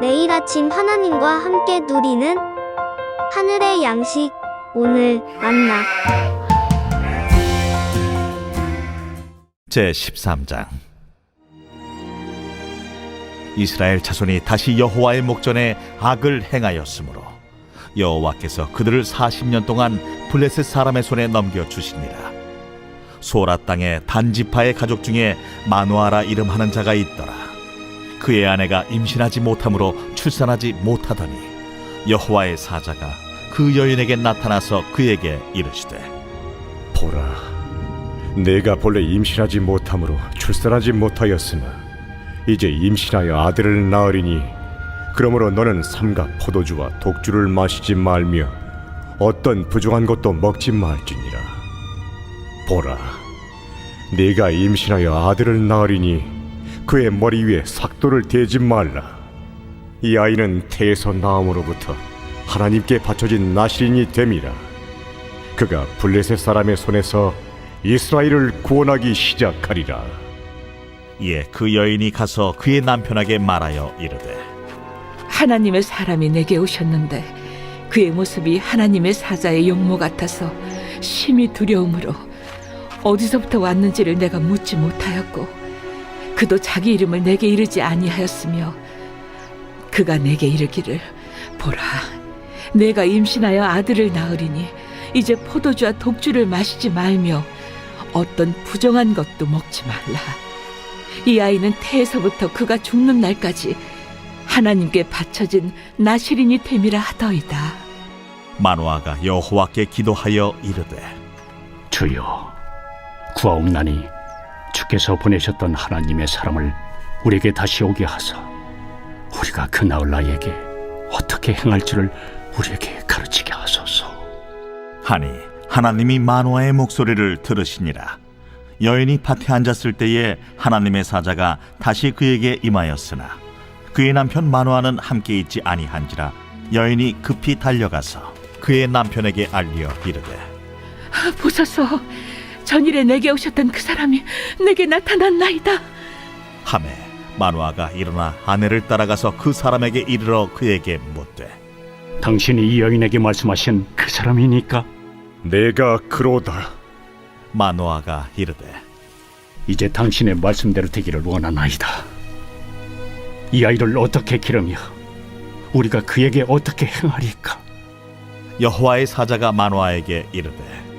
매일 아침 하나님과 함께 누리는 하늘의 양식 오늘 만나. 제 13장. 이스라엘 자손이 다시 여호와의 목전에 악을 행하였으므로 여호와께서 그들을 40년 동안 블레셋 사람의 손에 넘겨 주시니라. 소라 땅의 단지파의 가족 중에 마누아라 이름하는 자가 있더라 그의 아내가 임신하지 못함으로 출산하지 못하더니 여호와의 사자가 그 여인에게 나타나서 그에게 이르시되 보라, 내가 본래 임신하지 못함으로 출산하지 못하였으나 이제 임신하여 아들을 낳으리니 그러므로 너는 삼가 포도주와 독주를 마시지 말며 어떤 부정한 것도 먹지 말지니라. 보라, 네가 임신하여 아들을 낳으리니 그의 머리 위에 삭도를 대지 말라. 이 아이는 태에서 나음으로부터 하나님께 바쳐진 나시린이 됨이라. 그가 블레셋 사람의 손에서 이스라엘을 구원하기 시작하리라. 이에 그 여인이 가서 그의 남편에게 말하여 이르되 하나님의 사람이 내게 오셨는데 그의 모습이 하나님의 사자의 용모 같아서 심히 두려움으로 어디서부터 왔는지를 내가 묻지 못하였고 그도 자기 이름을 내게 이르지 아니하였으며 그가 내게 이르기를 보라 내가 임신하여 아들을 낳으리니 이제 포도주와 독주를 마시지 말며 어떤 부정한 것도 먹지 말라 이 아이는 태에서부터 그가 죽는 날까지 하나님께 바쳐진 나시린이 됨이라 하더이다. 마노아가 여호와께 기도하여 이르되 주여 구하옵나니 주께서 보내셨던 하나님의 사람을 우리에게 다시 오게 하사 우리가 그 나을 나에게 어떻게 행할지를 우리에게 가르치게 하소서. 하니 하나님이 마노아의 목소리를 들으시니라. 여인이 밭에 앉았을 때에 하나님의 사자가 다시 그에게 임하였으나 그의 남편 마노아는 함께 있지 아니한지라 여인이 급히 달려가서 그의 남편에게 알리어 이르되 아, 보소서, 전일에 내게 오셨던 그 사람이 내게 나타났나이다. 하매 마노아가 일어나 아내를 따라가서 그 사람에게 이르러 그에게 묻되 당신이 이 여인에게 말씀하신 그 사람이니까 내가 그로다. 마노아가 이르되 이제 당신의 말씀대로 되기를 원하나이다 이 아이를 어떻게 기르며 우리가 그에게 어떻게 행하리까 여호와의 사자가 마노아에게 이르되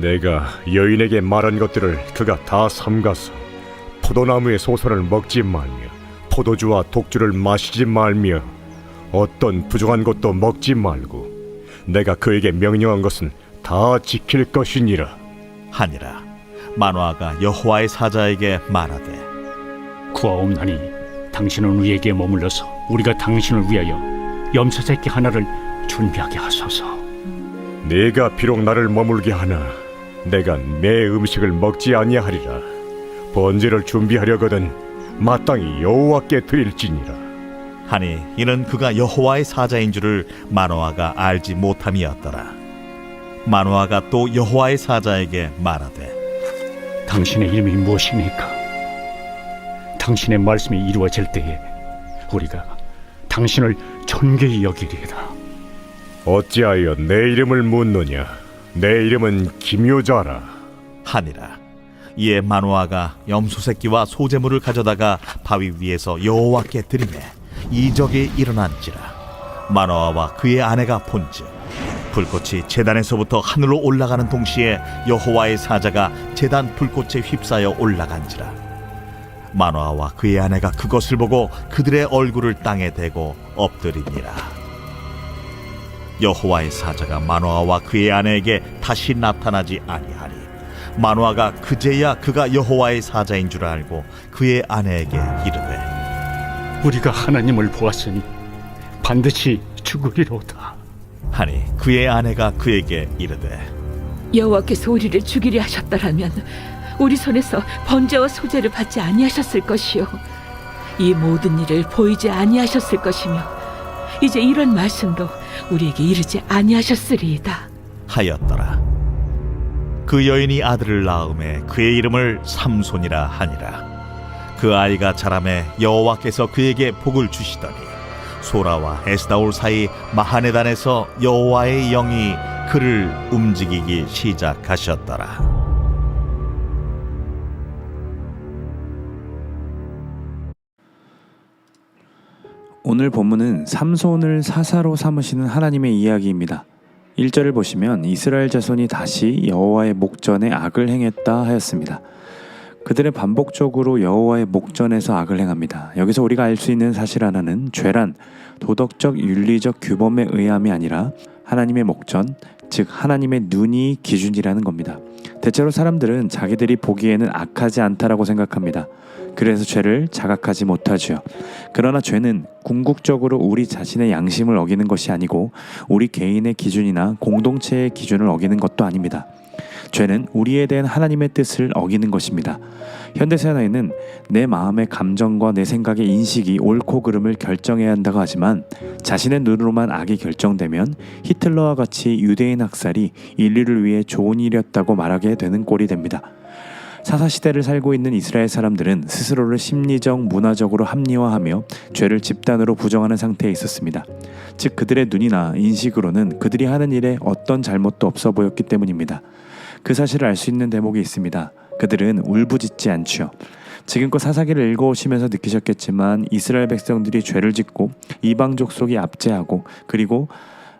내가 여인에게 말한 것들을 그가 다 삼가서 포도나무의 소선을 먹지 말며 포도주와 독주를 마시지 말며 어떤 부정한 것도 먹지 말고 내가 그에게 명령한 것은 다 지킬 것이니라. 하니라 마노아가 여호와의 사자에게 말하되 구하옵나니 당신은 우리에게 머물러서 우리가 당신을 위하여 염소 새끼 하나를 준비하게 하소서. 네가 비록 나를 머물게 하나 내가 내 음식을 먹지 아니하리라. 번제를 준비하려거든 마땅히 여호와께 드릴지니라. 하니 이는 그가 여호와의 사자인 줄을 마노아가 알지 못함이었더라. 마노아가 또 여호와의 사자에게 말하되 당신의 이름이 무엇입니까? 당신의 말씀이 이루어질 때에 우리가 당신을 존귀히 여기리이다. 어찌하여 내 이름을 묻느냐? 내 이름은 김효자라. 하니라. 이에 마노아가 염소 새끼와 소재물을 가져다가 바위 위에서 여호와께 드리매 이적이 일어난지라. 마노아와 그의 아내가 본즉 불꽃이 제단에서부터 하늘로 올라가는 동시에 여호와의 사자가 제단 불꽃에 휩싸여 올라간지라. 마노아와 그의 아내가 그것을 보고 그들의 얼굴을 땅에 대고 엎드리니라. 여호와의 사자가 마노아와 그의 아내에게 다시 나타나지 아니하니 마노아가 그제야 그가 여호와의 사자인 줄 알고 그의 아내에게 이르되 우리가 하나님을 보았으니 반드시 죽으리로다. 하니 그의 아내가 그에게 이르되 여호와께서 우리를 죽이려 하셨더라면 우리 손에서 번제와 소제를 받지 아니하셨을 것이요 이 모든 일을 보이지 아니하셨을 것이며 이제 이런 말씀도 우리에게 이르지 아니하셨으리이다. 하였더라 그 여인이 아들을 낳음에 그의 이름을 삼손이라 하니라 그 아이가 자라매 여호와께서 그에게 복을 주시더니 소라와 에스다올 사이 마하네단에서 여호와의 영이 그를 움직이기 시작하셨더라. 오늘 본문은 삼손을 사사로 삼으시는 하나님의 이야기입니다. 1절을 보시면 이스라엘 자손이 다시 여호와의 목전에 악을 행했다 하였습니다. 그들은 반복적으로 여호와의 목전에서 악을 행합니다. 여기서 우리가 알 수 있는 사실 하나는 죄란 도덕적 윤리적 규범에 의함이 아니라 하나님의 목전, 즉 하나님의 눈이 기준이라는 겁니다. 대체로 사람들은 자기들이 보기에는 악하지 않다라고 생각합니다. 그래서 죄를 자각하지 못하지요. 그러나 죄는 궁극적으로 우리 자신의 양심을 어기는 것이 아니고 우리 개인의 기준이나 공동체의 기준을 어기는 것도 아닙니다. 죄는 우리에 대한 하나님의 뜻을 어기는 것입니다. 현대 사회에는 내 마음의 감정과 내 생각의 인식이 옳고 그름을 결정해야 한다고 하지만 자신의 눈으로만 악이 결정되면 히틀러와 같이 유대인 학살이 인류를 위해 좋은 일이었다고 말하게 되는 꼴이 됩니다. 사사 시대를 살고 있는 이스라엘 사람들은 스스로를 심리적, 문화적으로 합리화하며 죄를 집단으로 부정하는 상태에 있었습니다. 즉 그들의 눈이나 인식으로는 그들이 하는 일에 어떤 잘못도 없어 보였기 때문입니다. 그 사실을 알 수 있는 대목이 있습니다. 그들은 울부짖지 않지요. 지금껏 사사기를 읽어오시면서 느끼셨겠지만 이스라엘 백성들이 죄를 짓고 이방 족 속이 압제하고 그리고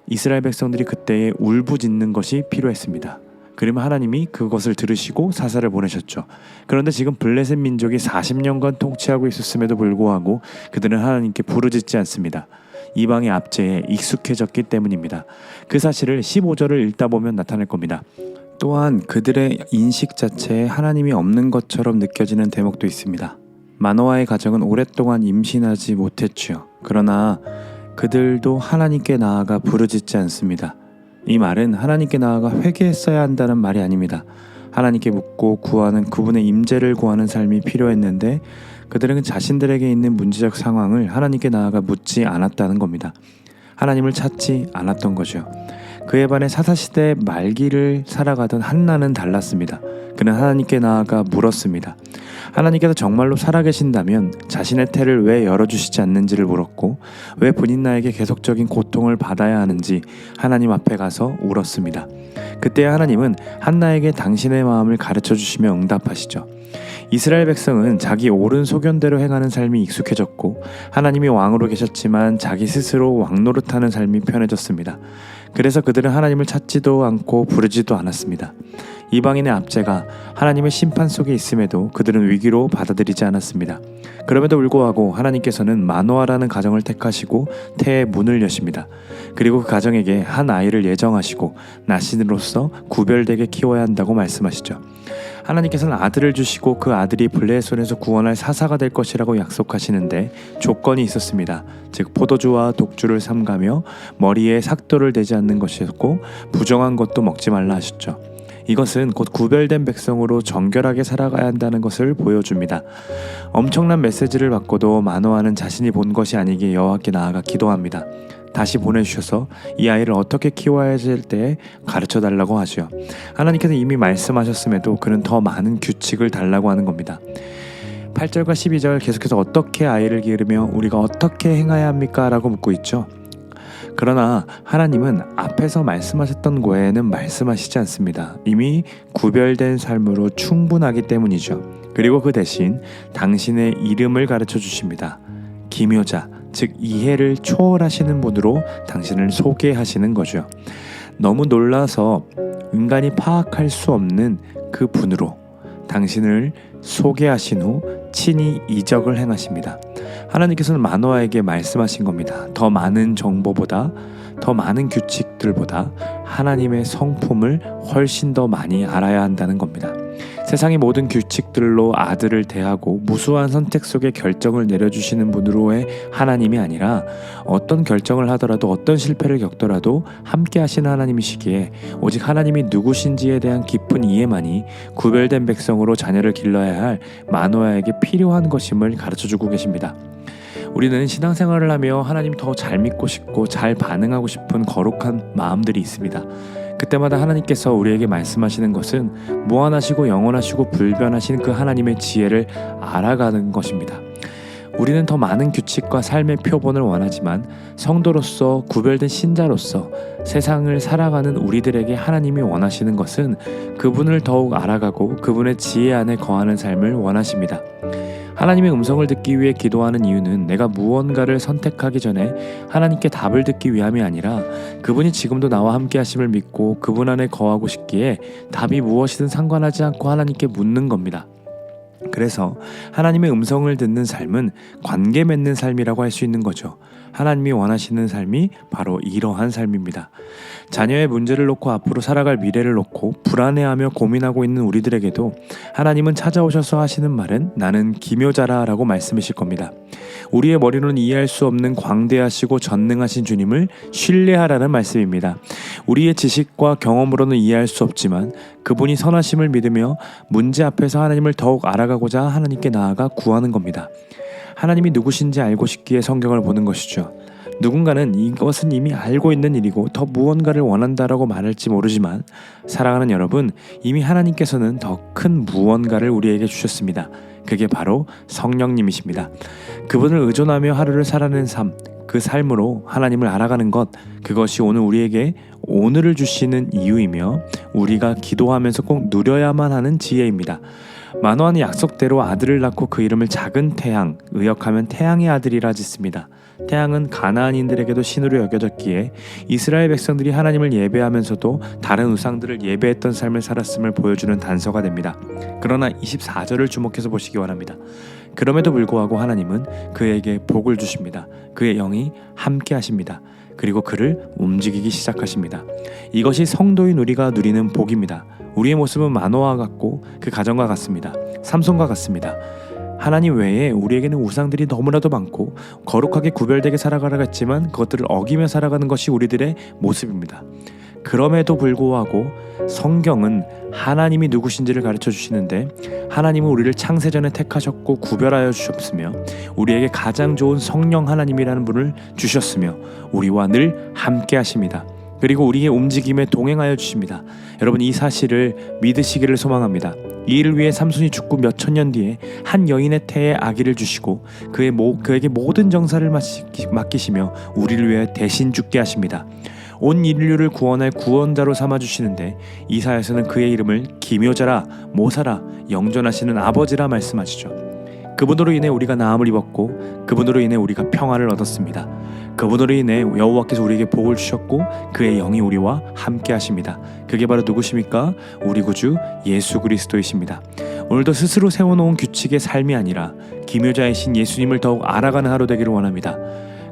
이스라엘 백성들이 그때에 울부짖는 것이 필요했습니다. 그러면 하나님이 그것을 들으시고 사사를 보내셨죠. 그런데 지금 블레셋 민족이 40년간 통치하고 있었음에도 불구하고 그들은 하나님께 부르짖지 않습니다. 이방의 압제에 익숙해졌기 때문입니다. 그 사실을 15절을 읽다 보면 나타날 겁니다. 또한 그들의 인식 자체에 하나님이 없는 것처럼 느껴지는 대목도 있습니다. 마노아의 가정은 오랫동안 임신하지 못했지요. 그러나 그들도 하나님께 나아가 부르짖지 않습니다. 이 말은 하나님께 나아가 회개했어야 한다는 말이 아닙니다. 하나님께 묻고 구하는 그분의 임재를 구하는 삶이 필요했는데 그들은 자신들에게 있는 문제적 상황을 하나님께 나아가 묻지 않았다는 겁니다. 하나님을 찾지 않았던 거죠. 그에 반해 사사시대 말기를 살아가던 한나는 달랐습니다. 그는 하나님께 나아가 물었습니다. 하나님께서 정말로 살아계신다면 자신의 태를 왜 열어주시지 않는지를 물었고 왜 본인 나에게 계속적인 고통을 받아야 하는지 하나님 앞에 가서 울었습니다. 그때 하나님은 한나에게 당신의 마음을 가르쳐 주시며 응답하시죠. 이스라엘 백성은 자기 옳은 소견대로 행하는 삶이 익숙해졌고 하나님이 왕으로 계셨지만 자기 스스로 왕노릇하는 삶이 편해졌습니다. 그래서 그들은 하나님을 찾지도 않고 부르지도 않았습니다. 이방인의 압제가 하나님의 심판 속에 있음에도 그들은 위기로 받아들이지 않았습니다. 그럼에도 불구하고 하나님께서는 마노아라는 가정을 택하시고 태의 문을 여십니다. 그리고 그 가정에게 한 아이를 예정하시고 나신으로서 구별되게 키워야 한다고 말씀하시죠. 하나님께서는 아들을 주시고 그 아들이 블레의 손에서 구원할 사사가 될 것이라고 약속하시는데 조건이 있었습니다. 즉 포도주와 독주를 삼가며 머리에 삭도를 대지 않는 것이었고 부정한 것도 먹지 말라 하셨죠. 이것은 곧 구별된 백성으로 정결하게 살아가야 한다는 것을 보여줍니다. 엄청난 메시지를 받고도 만호하는 자신이 본 것이 아니기에 여호와께 나아가 기도합니다. 다시 보내주셔서 이 아이를 어떻게 키워야 할때 가르쳐 달라고 하죠. 하나님께서 이미 말씀하셨음에도 그는 더 많은 규칙을 달라고 하는 겁니다. 8절과 12절 계속해서 어떻게 아이를 기르며 우리가 어떻게 행해야 합니까? 라고 묻고 있죠. 그러나 하나님은 앞에서 말씀하셨던 외에는 말씀하시지 않습니다. 이미 구별된 삶으로 충분하기 때문이죠. 그리고 그 대신 당신의 이름을 가르쳐 주십니다. 기묘자, 즉 이해를 초월하시는 분으로 당신을 소개하시는 거죠. 너무 놀라서 인간이 파악할 수 없는 그 분으로 당신을 소개하신 후 친히 이적을 행하십니다. 하나님께서는 마노아에게 말씀하신 겁니다. 더 많은 정보보다 더 많은 규칙들보다 하나님의 성품을 훨씬 더 많이 알아야 한다는 겁니다. 세상의 모든 규칙들로 아들을 대하고 무수한 선택 속에 결정을 내려주시는 분으로의 하나님이 아니라 어떤 결정을 하더라도 어떤 실패를 겪더라도 함께 하시는 하나님이시기에 오직 하나님이 누구신지에 대한 깊은 이해만이 구별된 백성으로 자녀를 길러야 할 마노아에게 필요한 것임을 가르쳐 주고 계십니다. 우리는 신앙생활을 하며 하나님 더 잘 믿고 싶고 잘 반응하고 싶은 거룩한 마음들이 있습니다. 그때마다 하나님께서 우리에게 말씀하시는 것은 무한하시고 영원하시고 불변하신 그 하나님의 지혜를 알아가는 것입니다. 우리는 더 많은 규칙과 삶의 표본을 원하지만 성도로서 구별된 신자로서 세상을 살아가는 우리들에게 하나님이 원하시는 것은 그분을 더욱 알아가고 그분의 지혜 안에 거하는 삶을 원하십니다. 하나님의 음성을 듣기 위해 기도하는 이유는 내가 무언가를 선택하기 전에 하나님께 답을 듣기 위함이 아니라 그분이 지금도 나와 함께 하심을 믿고 그분 안에 거하고 싶기에 답이 무엇이든 상관하지 않고 하나님께 묻는 겁니다. 그래서 하나님의 음성을 듣는 삶은 관계 맺는 삶이라고 할 수 있는 거죠. 하나님이 원하시는 삶이 바로 이러한 삶입니다. 자녀의 문제를 놓고 앞으로 살아갈 미래를 놓고 불안해하며 고민하고 있는 우리들에게도 하나님은 찾아오셔서 하시는 말은 나는 기묘자라 라고 말씀하실 겁니다. 우리의 머리로는 이해할 수 없는 광대하시고 전능하신 주님을 신뢰하라는 말씀입니다. 우리의 지식과 경험으로는 이해할 수 없지만 그분이 선하심을 믿으며 문제 앞에서 하나님을 더욱 알아가고자 하나님께 나아가 구하는 겁니다. 하나님이 누구신지 알고 싶기에 성경을 보는 것이죠. 누군가는 이것은 이미 알고 있는 일이고 더 무언가를 원한다라고 말할지 모르지만 사랑하는 여러분 이미 하나님께서는 더 큰 무언가를 우리에게 주셨습니다. 그게 바로 성령님이십니다. 그분을 의존하며 하루를 살아내는 삶, 그 삶으로 하나님을 알아가는 것, 그것이 오늘 우리에게 오늘을 주시는 이유이며 우리가 기도하면서 꼭 누려야만 하는 지혜입니다. 만화는 약속대로 아들을 낳고 그 이름을 작은 태양, 의역하면 태양의 아들이라 짓습니다. 태양은 가나안인들에게도 신으로 여겨졌기에 이스라엘 백성들이 하나님을 예배하면서도 다른 우상들을 예배했던 삶을 살았음을 보여주는 단서가 됩니다. 그러나 24절을 주목해서 보시기 바랍니다. 그럼에도 불구하고 하나님은 그에게 복을 주십니다. 그의 영이 함께 하십니다. 그리고 그를 움직이기 시작하십니다. 이것이 성도인 우리가 누리는 복입니다. 우리의 모습은 마노아와 같고 그 가정과 같습니다. 삼손과 같습니다. 하나님 외에 우리에게는 우상들이 너무나도 많고 거룩하게 구별되게 살아가라 했지만 그것들을 어기며 살아가는 것이 우리들의 모습입니다. 그럼에도 불구하고 성경은 하나님이 누구신지를 가르쳐 주시는데 하나님은 우리를 창세전에 택하셨고 구별하여 주셨으며 우리에게 가장 좋은 성령 하나님이라는 분을 주셨으며 우리와 늘 함께 하십니다. 그리고 우리의 움직임에 동행하여 주십니다. 여러분 이 사실을 믿으시기를 소망합니다. 이 일을 위해 삼손이 죽고 몇천 년 뒤에 한 여인의 태에 아기를 주시고 그의 모, 그에게 모든 정사를 맡기- 맡기시며 우리를 위해 대신 죽게 하십니다. 온 인류를 구원할 구원자로 삼아 주시는데 이사야서는 그의 이름을 기묘자라 모사라 영존하시는 아버지라 말씀하시죠. 그분으로 인해 우리가 나음을 입었고 그분으로 인해 우리가 평화를 얻었습니다. 그분으로 인해 여호와께서 우리에게 복을 주셨고 그의 영이 우리와 함께 하십니다. 그게 바로 누구십니까? 우리 구주 예수 그리스도이십니다. 오늘도 스스로 세워놓은 규칙의 삶이 아니라 기묘자이신 예수님을 더욱 알아가는 하루 되기를 원합니다.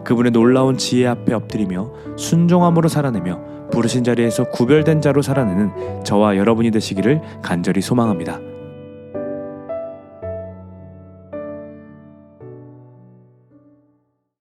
그분의 놀라운 지혜 앞에 엎드리며 순종함으로 살아내며 부르신 자리에서 구별된 자로 살아내는 저와 여러분이 되시기를 간절히 소망합니다.